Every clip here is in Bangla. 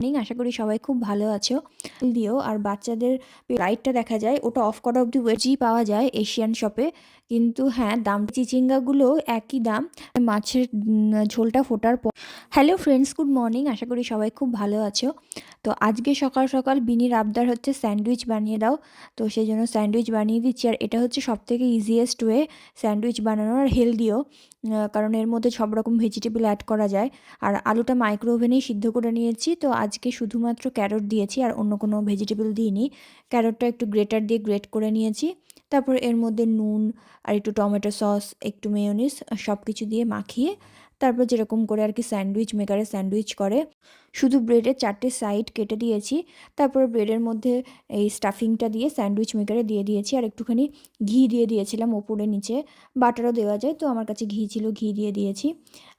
মর্নিং আশা করি সবাই খুব ভালো আছো। দিও, আর বাচ্চাদের লাইটটা দেখা যায়, ওটা অফ করা অবধি ওয়েজি পাওয়া যায় এশিয়ান শপে কিন্তু হ্যাঁ দাম চিচিঙ্গাগুলো একই দাম। মাছের ঝোলটা ফোটার পর হ্যালো ফ্রেন্ডস গুড মর্নিং আশা করি সবাই খুব ভালো আছো। তো আজকে সকাল সকাল বিনির আবদার হচ্ছে স্যান্ডউইচ বানিয়ে দাও। তো সেই জন্য স্যান্ডউইচ বানিয়ে দিচ্ছি। আর এটা হচ্ছে সব থেকে ইজিয়েস্ট ওয়ে স্যান্ডউইচ বানানোর আর হেলদিও কারণ এর মধ্যে সব রকম ভেজিটেবল অ্যাড করা যায়। আর আলুটা মাইক্রো ওভেনেই সিদ্ধ করে নিয়েছি। তো আজকে শুধুমাত্র ক্যারট দিয়েছি আর অন্য কোনো ভেজিটেবল দিইনি। ক্যারটটা একটু গ্রেটার দিয়ে গ্রেট করে নিয়েছি। তারপর এর মধ্যে নুন আর একটু টমেটো সস, একটু মেয়োনিজ সব কিছু দিয়ে মাখিয়ে তারপর যেরকম করে আর কি স্যান্ডউইচ মেকারে স্যান্ডউইচ করে। শুধু ব্রেডের চারটে সাইড কেটে দিয়েছি, তারপর ব্রেডের মধ্যে এই স্টাফিংটা দিয়ে স্যান্ডউইচ মেকারে দিয়ে দিয়েছি আর একটুখানি ঘি দিয়ে দিয়েছিলাম ওপরে নিচে। বাটারও দেওয়া যায়, তো আমার কাছে ঘি ছিল, ঘি দিয়ে দিয়েছি।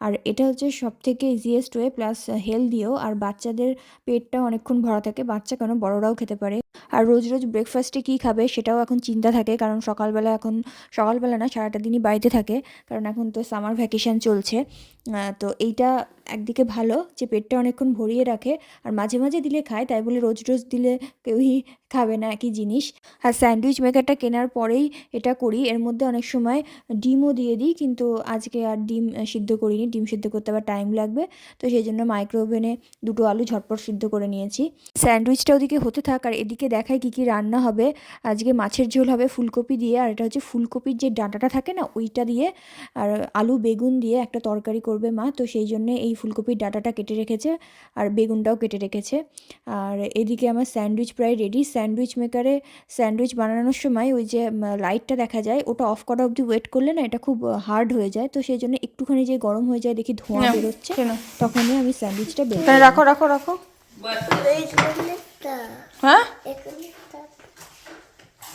আর এটা হচ্ছে সব থেকে ইজিয়েস্ট ওয়ে প্লাস হেলদিও আর বাচ্চাদের পেটটা অনেকক্ষণ ভরা থাকে, বাচ্চা কেন? বড়রাও খেতে পারে। আর রোজ রোজ ব্রেকফাস্টে কী খাবে সেটাও এখন চিন্তা থাকে, কারণ সকালবেলা এখন, সকালবেলা না সারাটা দিনই বাড়িতে থাকে, কারণ এখন তো সামার ভ্যাকেশান চলছে। তো এইটা একদিকে ভালো যে পেটটা অনেকক্ষণ ভরিয়ে রাখে আর মাঝে মাঝে দিলে খায়, তাই বলে রোজ রোজ দিলে কেউই খাবে না একই জিনিস। আর স্যান্ডউইচ মেকারটা কেনার পরেই এটা করি, এর মধ্যে অনেক সময় ডিমও দিয়ে দিই, কিন্তু আজকে আর ডিম সিদ্ধ করিনি, ডিম সিদ্ধ করতে আবার টাইম লাগবে, তো সেই জন্য মাইক্রো ওভেনে দুটো আলু ঝটপট সিদ্ধ করে নিয়েছি। স্যান্ডউইচটা ওদিকে হতে থাক, আর এদিকে দেখায় কী কী রান্না হবে। আজকে মাছের ঝোল হবে ফুলকপি দিয়ে, আর এটা হচ্ছে ফুলকপির যে ডাঁটাটা থাকে না, ওইটা দিয়ে, আর আলু, বেগুন দিয়ে একটা তরকারি করবে মা, তো সেই জন্যে এই ফুলকপির ডাটাটা কেটে রেখেছে আর বেগুনটাও কেটে রেখেছে। আর এদিকে আমার স্যান্ডউইচ প্রায় রেডি স্যান্ডউইচ মেকারে স্যান্ডউইচ বানানোর সময় ওই যে লাইটটা দেখা যায় ওটা অফ করা অবধি ওয়েট করলে না এটা খুব হার্ড হয়ে যায়। তো সেই জন্য একটুখানি যে গরম হয়ে যায় দেখি ধোঁয়া বেরোচ্ছে? তখনই আমি স্যান্ডউইচটা বের রাখো রাখো রাখো। হ্যাঁ?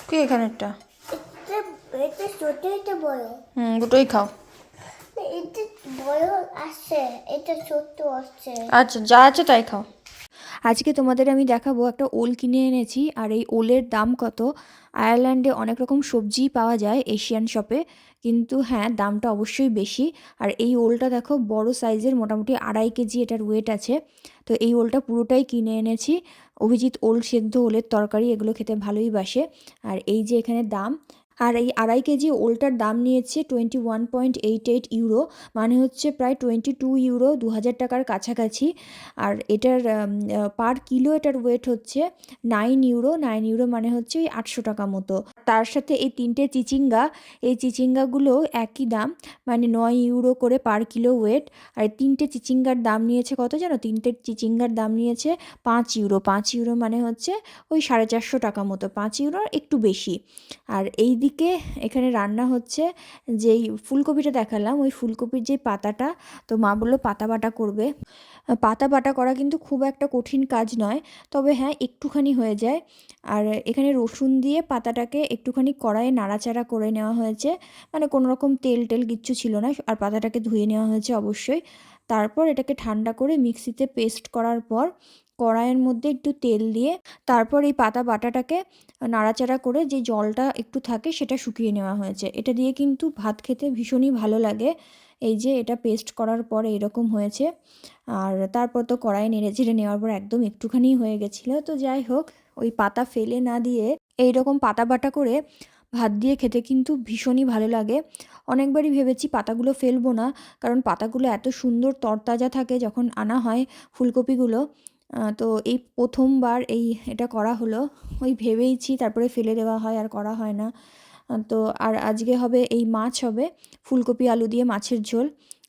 কি এখানেরটা? হুম দুটোই খাও। আচ্ছা যা আছে তাই খাও। আজকে তোমাদের আমি দেখাবো একটা ওল কিনে এনেছি, আর এই ওলের দাম কত? আয়ারল্যান্ডে অনেক রকম সবজি পাওয়া যায় এশিয়ান শপে, কিন্তু হ্যাঁ দামটা অবশ্যই বেশি। আর এই ওলটা দেখো, বড় সাইজের, মোটামুটি আড়াই কেজি এটার ওয়েট আছে। তো এই ওলটা পুরোটাই কিনে এনেছি। অভিজিৎ ওল সেদ্ধ ওলের তরকারি, এগুলো খেতে ভালোই বাসে। আর এই যে এখানে দাম আর এই আড়াই কেজি ওলটার দাম নিয়েছে twenty one point eight eight euro মানে হচ্ছে প্রায় টোয়েন্টি টু ইউরো দু হাজার টাকার কাছাকাছি। আর এটার পার কিলো এটার ওয়েট হচ্ছে নাইন ইউরো নাইন ইউরো মানে হচ্ছে ওই আটশো টাকা মতো। তার সাথে এই তিনটে চিচিঙ্গা, এই চিচিঙ্গাগুলো একই দাম মানে নয় ইউরো করে পার কিলো ওয়েট আর তিনটে চিচিঙ্গার দাম নিয়েছে কত জানো? তিনটে চিচিঙ্গার দাম নিয়েছে পাঁচ ইউরো পাঁচ ইউরো মানে হচ্ছে ওই সাড়ে চারশো টাকা মতো, পাঁচ ইউরো একটু বেশি। আর এই দিকে এখানে রান্না হচ্ছে, যেই ফুলকপিটা দেখালাম, ওই ফুলকপির যে পাতাটা, তো মা বলল পাতা বাটা করবে। পাতা বাটা করা কিন্তু খুব একটা কঠিন কাজ নয়, তবে হ্যাঁ একটুখানি হয়ে যায়। আর এখানে রসুন দিয়ে পাতাটাকে একটুখানি কড়াইয়ে নাড়াচাড়া করে নেওয়া হয়েছে মানে কোনো রকম তেল টেল কিচ্ছু ছিল না, আর পাতাটাকে ধুয়ে নেওয়া হয়েছে অবশ্যই। তারপর এটাকে ঠান্ডা করে মিক্সিতে পেস্ট করার পর কড়াইয়ের মধ্যে একটু তেল দিয়ে তারপর এই পাতা বাটাটাকে নাড়াচাড়া করে যে জলটা একটু থাকে সেটা শুকিয়ে নেওয়া হয়েছে। এটা দিয়ে কিন্তু ভাত খেতে ভীষণই ভালো লাগে। এই যে এটা পেস্ট করার পর এরকম হয়েছে। আর তারপর তো কড়াই নেড়ে চেড়ে নেওয়ার পর একদম একটুখানি হয়ে গেছিল। তো যাই হোক, ওই পাতা ফেলে না দিয়ে এই রকম পাতা বাটা করে ভাত দিয়ে খেতে কিন্তু ভীষণই ভালো লাগে। অনেকবারই ভেবেছি পাতাগুলো ফেলব না, কারণ পাতাগুলো এত সুন্দর তরতাজা থাকে যখন আনা হয় ফুলকপিগুলো। তো এই প্রথমবার এই এটা করা হলো। ওই ভেবেইছি তারপরে ফেলে দেওয়া হয়, আর করা হয় না। তো আর আজকে হবে এই মাছ হবে, ফুলকপি, আলু দিয়ে মাছের ঝোল।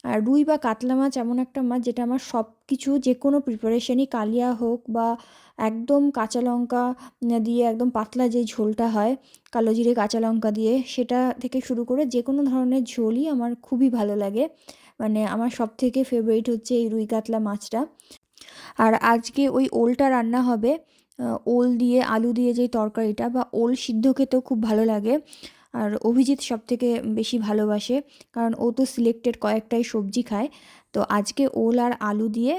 আর রুই বা কাতলা মাছ এমন একটা মাছ যেটা আমার সব কিছু যে কোনো প্রিপারেশনই কালিয়া হোক বা একদম কাঁচা লঙ্কা দিয়ে একদম পাতলা যে ঝোলটা হয়, কালো জিরে কাঁচা লঙ্কা দিয়ে, সেটা থেকে শুরু করে যে কোনো ধরনের ঝোলই আমার খুবই ভালো লাগে। মানে আমার সব থেকে ফেভারিট হচ্ছে এই রুই কাতলা মাছটা। আর আজকে ওই ওলটা রান্না হবে ওল দিয়ে আলু দিয়ে যেই তরকারিটা বা ওল সিদ্ধ খেতেও খুব ভালো লাগে। আর অভিজিৎ সব থেকে বেশি ভালোবাসে, কারণ ও তো সিলেক্টেড কয়েকটাই সবজি খায়। তো আজকে ওল আর আলু দিয়ে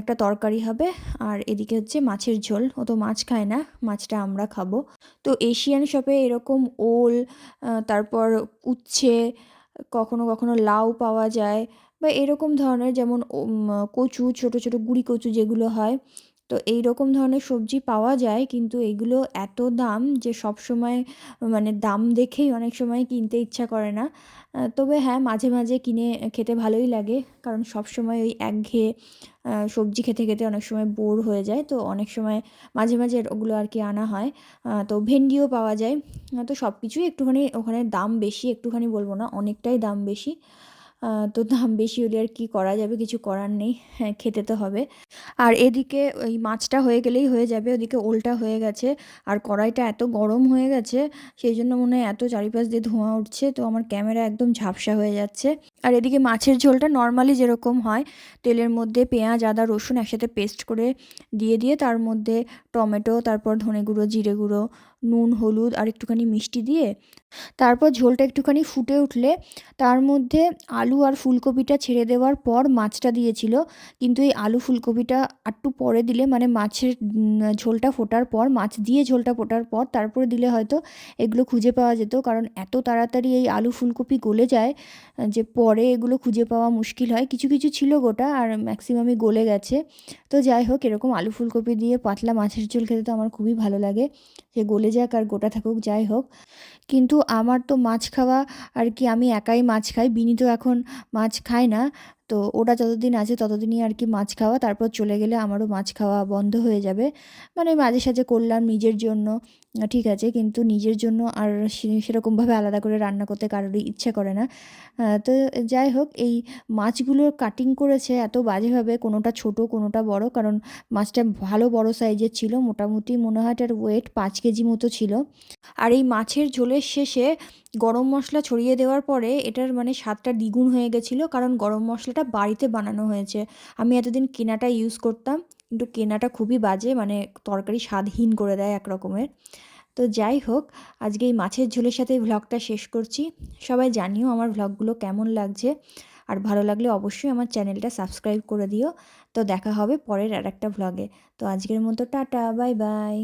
একটা তরকারি হবে। আর এদিকে হচ্ছে মাছের ঝোল, ও তো মাছ খায় না, মাছটা আমরা খাব। তো এশিয়ান শপে এরকম ওল তারপর উচ্ছে, কখনো কখনো লাউ পাওয়া যায় বা এরকম ধরনের যেমন কচু, ছোট ছোট গুঁড়ি কচু যেগুলো হয়, তো এই রকম ধরনের সবজি পাওয়া যায়, কিন্তু এগুলো এত দাম যে সব সময় মানে দাম দেখেই অনেক সময় কিনতে ইচ্ছা করে না। তবে হ্যাঁ মাঝে মাঝে কিনে খেতে ভালোই লাগে, কারণ সব সময় ওই একঘেয়ে সবজি খেতে খেতে অনেক সময় বোর হয়ে যায়, তো অনেক সময় মাঝে মাঝে ওগুলো আর কি আনা হয়। তো ভেন্ডিও পাওয়া যায় তো সব কিছুই একটুখানি, ওখানে দাম বেশি, একটুখানি বলব না, অনেকটাই দাম বেশি। তো দাম বেশি হলে আর কি করা যাবে? কিছু করার নেই। হ্যাঁ খেতে তো হবে। আর এদিকে ওই মাছটা হয়ে গেলেই হয়ে যাবে। ওদিকে ওলটা হয়ে গেছে। আর কড়াইটা এত গরম হয়ে গেছে, সেই জন্য মনে হয় এত চারিপাশ দিয়ে ধোঁয়া উঠছে, তো আমার ক্যামেরা একদম ঝাপসা হয়ে যাচ্ছে। আর এদিকে মাছের ঝোলটা নর্মালি যেরকম হয়, তেলের মধ্যে পেঁয়াজ, আদা, রসুন একসাথে পেস্ট করে দিয়ে দিয়ে তার মধ্যে টমেটো, তারপর ধনে গুঁড়ো, জিরে গুঁড়ো, নুন, হলুদ আর একটুখানি মিষ্টি দিয়ে তারপর ঝোলটা একটুখানি ফুটে উঠলে তার মধ্যে আলু আর ফুলকপিটা ছেড়ে দেওয়ার পর মাছটা দিয়েছিল। কিন্তু এই আলু, ফুলকপিটা একটু পরে দিলে মানে মাছের ঝোলটা ফোটার পর, মাছ দিয়ে ঝোলটা ফোটার পর তারপরে দিলে হয়তো এগুলো খুঁজে পাওয়া যেত। কারণ এত তাড়াতাড়ি এই আলু, ফুলকপি গলে যায়, যে পরে এগুলো খুঁজে পাওয়া মুশকিল হয়। কিছু কিছু ছিল গোটা আর ম্যাক্সিমামই গলে গেছে। তো যাই হোক, এরকম আলু ফুলকপি দিয়ে পাতলা মাছের ঝোল খেতে তো আমার খুবই ভালো লাগে। সে গলে যাক আর গোটা থাকুক, যাই হোক। কিন্তু আমার তো মাছ খাওয়া আর কি আমি একাই মাছ খাই, বিনি তো এখন মাছ খায় না। তো ওটা যতদিন আছে ততদিনই আর কি মাছ খাওয়া, তারপর চলে গেলে আমারও মাছ খাওয়া বন্ধ হয়ে যাবে। মানে মাঝে সাঝে করলাম নিজের জন্য ঠিক আছে, কিন্তু নিজের জন্য আর সেরকমভাবে আলাদা করে রান্না করতে কারোরই ইচ্ছে করে না। তো যাই হোক, এই মাছগুলো কাটিং করেছে এত বাজেভাবে, কোনোটা ছোট, কোনোটা বড়, কারণ মাছটা ভালো বড় সাইজের ছিল, মোটামুটি মনে হয় ওয়েট পাঁচ কেজি মতো ছিল। আর এই মাছের ঝোলের শেষে গরম মশলা ছড়িয়ে দেওয়ার পরে এটার মানে স্বাদটা দ্বিগুণ হয়ে গেছিল, কারণ গরম মশলাটা বাড়িতে বানানো হয়েছে। আমি এতদিন কেনাটা ইউজ করতাম, কিন্তু কেনাটা খুবই বাজে মানে তরকারি স্বাদহীন করে দেয় এক রকমের। তো যাই হোক, আজকে এই মাছের ঝোলের সাথে ভ্লগটা শেষ করছি। সবাই জানিও আমার ভ্লগগুলো কেমন লাগছে। আর ভালো লাগলে অবশ্যই আমার চ্যানেলটা সাবস্ক্রাইব করে দিও। তো দেখা হবে পরের আর একটা ভ্লগে তো আজকের মতো টাটা বাই বাই